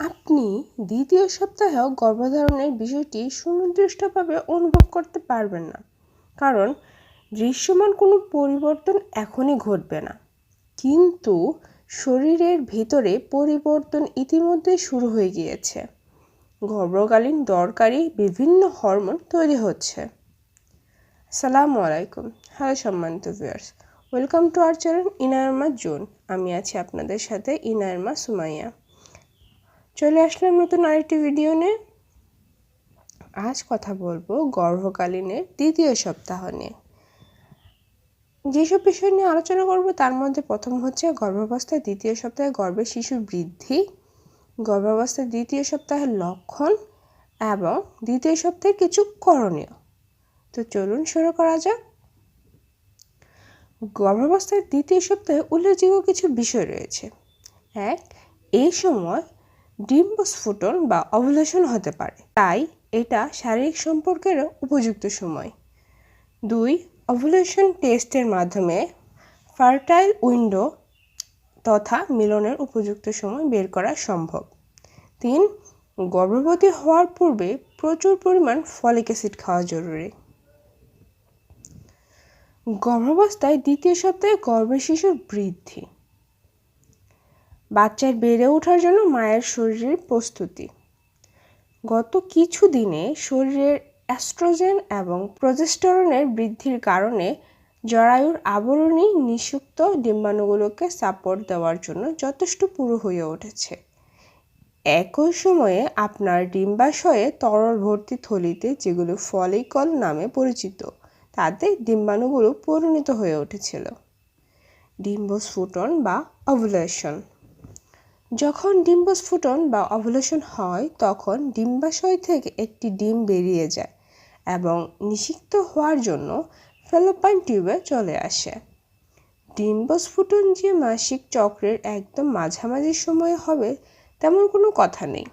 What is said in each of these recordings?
আপনি দ্বিতীয় সপ্তাহেও গর্ভধারণের বিষয়টি সুনির্দিষ্টভাবে অনুভব করতে পারবেন না। কারণ দৃশ্যমান কোনো পরিবর্তন এখনই ঘটবে না। কিন্তু শরীরের ভেতরে পরিবর্তন ইতিমধ্যে শুরু হয়ে গিয়েছে। গর্ভকালীন দরকারি বিভিন্ন হরমোন তৈরি হচ্ছে। সালামু আলাইকুম। হ্যালো সম্মানিত viewers welcome to our channel ইনায়রমা জোন। আমি আছি আপনাদের সাথে ইনায়রমা সুমাইয়া। চলে আসলাম নতুন আরেকটি ভিডিও নিয়ে। আজ কথা বলব গর্ভকালীনের দ্বিতীয় সপ্তাহ নিয়ে। যেসব বিষয় নিয়ে আলোচনা করব, তার মধ্যে প্রথম হচ্ছে গর্ভাবস্থায় দ্বিতীয় সপ্তাহে গর্ভের শিশুর বৃদ্ধি, গর্ভাবস্থায় দ্বিতীয় সপ্তাহের লক্ষণ এবং দ্বিতীয় সপ্তাহে কিছু করণীয়। তো চলুন শুরু করা যাক। গর্ভাবস্থার দ্বিতীয় সপ্তাহে উল্লেখযোগ্য কিছু বিষয় রয়েছে। এক, এই সময় ডিম্বস্ফুটন বা অভুলেশন হতে পারে। তাই এটা শারীরিক সম্পর্কের উপযুক্ত সময়। দুই অভুলেশন টেস্টের মাধ্যমে ফার্টাইল উইন্ডো তথা মিলনের উপযুক্ত সময় বের করা সম্ভব। তিন, গর্ভবতী হওয়ার পূর্বে প্রচুর পরিমাণ ফলিক অ্যাসিড খাওয়া জরুরি। গর্ভাবস্থায় দ্বিতীয় সপ্তাহে গর্ভের শিশুর বৃদ্ধি। বাচ্চার বেড়ে ওঠার জন্য মায়ের শরীরের প্রস্তুতি। গত কিছু দিনে শরীরের অ্যাস্ট্রোজেন এবং প্রজেস্টরনের বৃদ্ধির কারণে জরায়ুর আবরণী নিষুক্ত ডিম্বাণুগুলোকে সাপোর্ট দেওয়ার জন্য যথেষ্ট পুরো হয়ে উঠেছে। একই সময়ে আপনার ডিম্বাশয়ে তরল ভর্তি থলিতে যেগুলো ফলিকল নামে পরিচিত, তাতে ডিম্বাণুগুলো পরিণত হয়ে উঠেছিল। ডিম্বস্ফুটন বা অভুলেশন যখন ডিম্বস্ফুটন বা অভুলেশন হয়, তখন ডিম্বাশয় থেকে একটি ডিম বেরিয়ে যায় এবং নিষিক্ত হওয়ার জন্য ফেলোপাইন টিউবে চলে আসে। ডিম্বস্ফুটন যে মাসিক চক্রের একদম মাঝামাঝি সময়ে হবে, তেমন কোনো কথা নেই।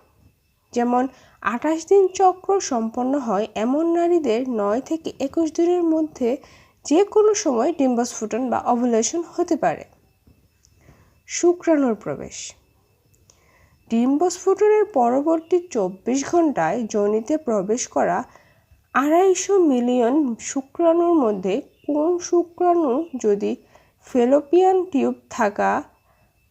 যেমন, আঠাশ দিন চক্র সম্পন্ন হয়, এমন নারীদের নয় থেকে একুশ দিনের মধ্যে যে কোনো সময় ডিম্বস্ফুটন বা অভুলেশন হতে পারে। শুক্রাণুর প্রবেশ। ডিম্বস্ফুটনের পরবর্তী চব্বিশ ঘন্টায় যোনিতে প্রবেশ করা আড়াইশো মিলিয়ন শুক্রাণুর মধ্যে কোন শুক্রাণু যদি ফেলোপিয়ান টিউব থাকা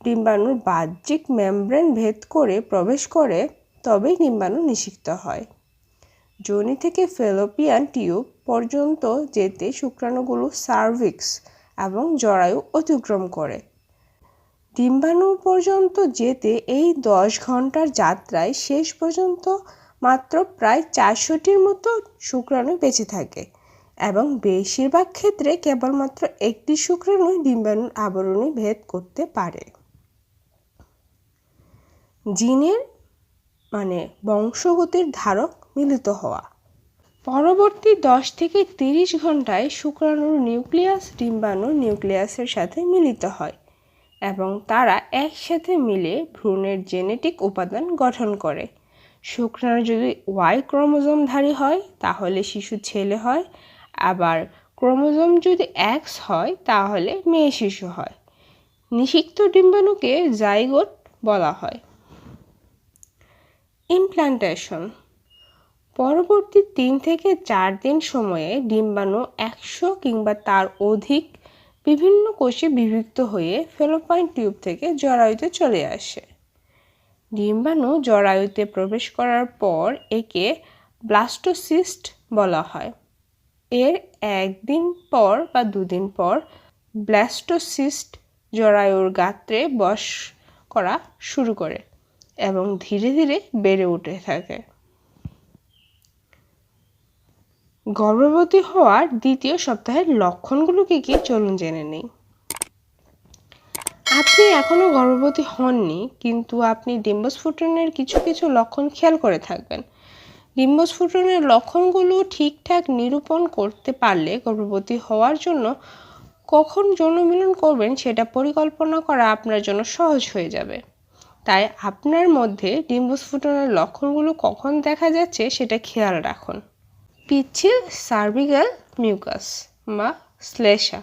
ডিম্বাণুর বাহ্যিক মেমব্রেন ভেদ করে প্রবেশ করে, তবেই ডিম্বাণু নিষিক্ত হয়। যোনি থেকে ফেলোপিয়ান টিউব পর্যন্ত যেতে শুক্রাণুগুলো সার্ভিক্স এবং জরায়ু অতিক্রম করে। ডিম্বাণু পর্যন্ত যেতে এই দশ ঘণ্টার যাত্রায় শেষ পর্যন্ত মাত্র প্রায় চারশোটির মতো শুক্রাণু বেঁচে থাকে এবং বেশিরভাগ ক্ষেত্রে কেবলমাত্র একটি শুক্রাণু ডিম্বাণুর আবরণী ভেদ করতে পারে। জিনের মানে বংশগতির ধারক মিলিত হওয়া। পরবর্তী দশ থেকে তিরিশ ঘন্টায় শুক্রাণুর নিউক্লিয়াস ডিম্বাণু নিউক্লিয়াসের সাথে মিলিত হয়। এবং তারা একসাথে মিলে ভ্রূণের জেনেটিক উপাদান গঠন করে। শুক্রাণু যদি ওয়াই ক্রোমোজোমধারী হয়, তাহলে শিশু ছেলে হয়। আবার ক্রোমোজোম যদি এক্স হয়, তাহলে মেয়ে শিশু হয়। নিষিক্ত ডিম্বাণুকে জাইগোট বলা হয়। ইমপ্ল্যান্টেশন পরবর্তী তিন থেকে চার দিন সময়ে ডিম্বাণু একশো কিংবা তার অধিক বিভিন্ন কোষে বিভক্ত হয়ে ফেলোপাইন টিউব থেকে জরায়ুতে চলে আসে। ডিম্বাণু জরায়ুতে প্রবেশ করার পর একে ব্লাস্টোসিস্ট বলা হয়। এর একদিন পর বা দুদিন পর ব্লাস্টোসিস্ট জরায়ুর গাত্রে বস করা শুরু করে এবং ধীরে ধীরে বেড়ে উঠে থাকে। গর্ভবতী হওয়ার দ্বিতীয় সপ্তাহের লক্ষণগুলো কী কী চলুন জেনে নেই। আপনি এখনও গর্ভবতী হননি, কিন্তু আপনি ডিম্বস্ফুটনের কিছু কিছু লক্ষণ খেয়াল করে থাকবেন। ডিম্বস্ফুটনের লক্ষণগুলো ঠিকঠাক নিরূপণ করতে পারলে গর্ভবতী হওয়ার জন্য কখন যৌনমিলন করবেন সেটা পরিকল্পনা করা আপনার জন্য সহজ হয়ে যাবে। তাই আপনার মধ্যে ডিম্বস্ফুটনের লক্ষণগুলো কখন দেখা যাচ্ছে সেটা খেয়াল রাখুন। পিচ্ছিল সার্ভিক্যাল মিউকাস বা শ্লেষা।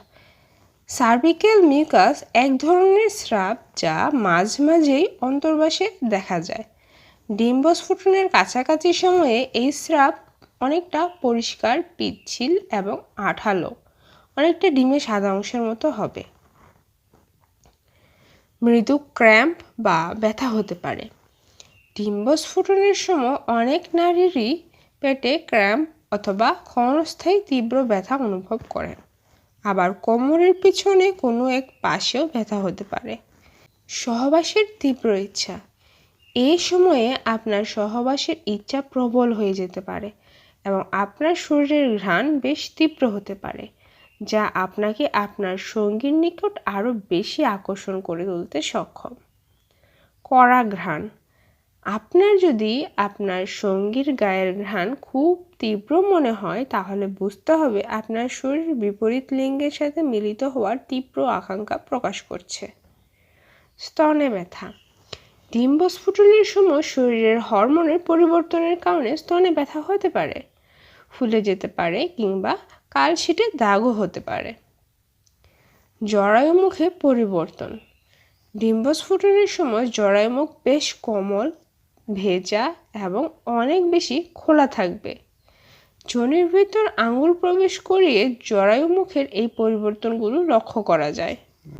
সার্ভিক্যাল মিউকাস এক ধরনের স্রাব যা মাঝ মাঝেই অন্তর্বাসে দেখা যায়। ডিম্বস্ফুটনের কাছাকাছি সময়ে এই স্রাব অনেকটা পরিষ্কার, পিচ্ছিল এবং আঠালো। অনেকটা ডিমের সাদা অংশের মতো হবে। মৃদু ক্র্যাম্প বা ব্যথা হতে পারে। ডিম্বস্ফুটনের সময় অনেক নারীরই পেটে ক্র্যাম্প অথবা ক্ষণস্থায়ী তীব্র ব্যথা অনুভব করেন। আবার কোমরের পিছনে কোনো এক পাশেও ব্যথা হতে পারে। সহবাসের তীব্র ইচ্ছা। এই সময়ে আপনার সহবাসের ইচ্ছা প্রবল হয়ে যেতে পারে এবং আপনার শরীরের ঘ্রাণ বেশ তীব্র হতে পারে, যা আপনাকে আপনার সঙ্গীর নিকট আরও বেশি আকর্ষণ করে তুলতে সক্ষম। কড়া ঘ্রাণ। আপনার যদি আপনার সঙ্গীর গায়ের ঘ্রাণ খুব তীব্র মনে হয়, তাহলে বুঝতে হবে আপনার শরীর বিপরীত লিঙ্গের সাথে মিলিত হওয়ার তীব্র আকাঙ্ক্ষা প্রকাশ করছে। স্তনে ব্যথা। ডিম্বস্ফুটনের সময় শরীরের হরমোনের পরিবর্তনের কারণে স্তনে ব্যথা হতে পারে, ফুলে যেতে পারে কিংবা কালশিটে দাগও হতে পারে। জরায়ু মুখে পরিবর্তন। ডিম্বস্ফুটনের সময় জরায়ুমুখ বেশ কোমল, ভেজা এবং অনেক বেশি খোলা থাকবে। যোনির ভিতর আঙুল প্রবেশ করিয়ে জরায়ু মুখের এই পরিবর্তনগুলো লক্ষ্য করা যায়।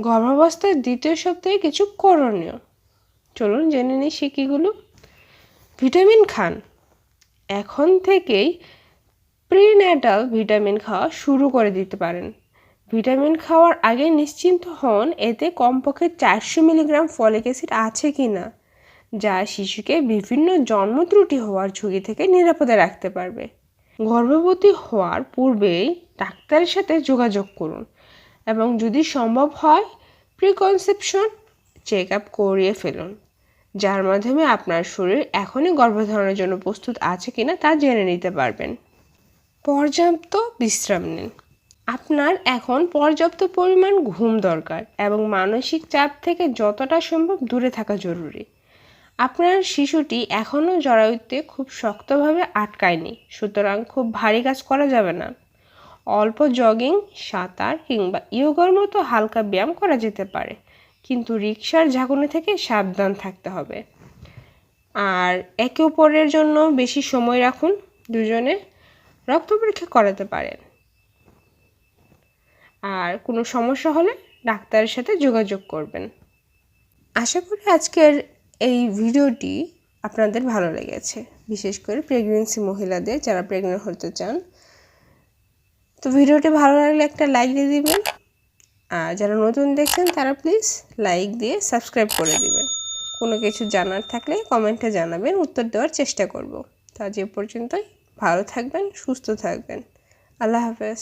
গর্ভাবস্থার দ্বিতীয় সপ্তাহে কিছু করণীয়। চলুন জেনে নিই সে কীগুলো। ভিটামিন খান। এখন থেকেই প্রিন্যাটাল ভিটামিন খাওয়া শুরু করে দিতে পারেন। ভিটামিন খাওয়ার আগে নিশ্চিন্ত হন এতে কমপক্ষে চারশো মিলিগ্রাম ফলিক অ্যাসিড আছে কি না, যা শিশুকে বিভিন্ন জন্ম ত্রুটি হওয়ার ঝুঁকি থেকে নিরাপদে রাখতে পারবে। গর্ভবতী হওয়ার পূর্বেই ডাক্তারের সাথে যোগাযোগ করুন এবং যদি সম্ভব হয়, প্রিকনসেপশন চেক আপ করিয়ে ফেলুন, যার মাধ্যমে আপনার শরীর এখনই গর্ভধারণের জন্য প্রস্তুত আছে কিনা তা জেনে নিতে পারবেন। পর্যাপ্ত বিশ্রাম নিন। আপনার এখন পর্যাপ্ত পরিমাণ ঘুম দরকার এবং মানসিক চাপ থেকে যতটা সম্ভব দূরে থাকা জরুরি। আপনার শিশুটি এখনও জরায়ুতে খুব শক্তভাবে আটকায়নি, সুতরাং খুব ভারী কাজ করা যাবে না। অল্প জগিং সাঁতার কিংবা ইয়োগার মতো হালকা ব্যায়াম করা যেতে পারে, কিন্তু রিক্সার ঝাঁকুনি থেকে সাবধান থাকতে হবে। আর একে অপরের জন্য বেশি সময় রাখুন, দুজনে রক্ত পরীক্ষা করাতে পারেন। আর কোনো সমস্যা হলে ডাক্তারের সাথে যোগাযোগ করবেন। আশা করি আজকের এই ভিডিওটি আপনাদের ভালো লেগেছে, বিশেষ করে প্রেগনেন্সি মহিলাদের যারা প্রেগনেন্ট হতে চান। তো ভিডিওটি ভালো লাগলে একটা লাইক দিয়ে দিবেন, আর যারা নতুন দেখছেন তারা প্লিজ লাইক দিয়ে সাবস্ক্রাইব করে দিবেন। কোনো কিছু জানার থাকলে কমেন্টে জানাবেন, উত্তর দেওয়ার চেষ্টা করব। তা যে পর্যন্তই, ভালো থাকবেন, সুস্থ থাকবেন। আল্লাহ হাফেজ।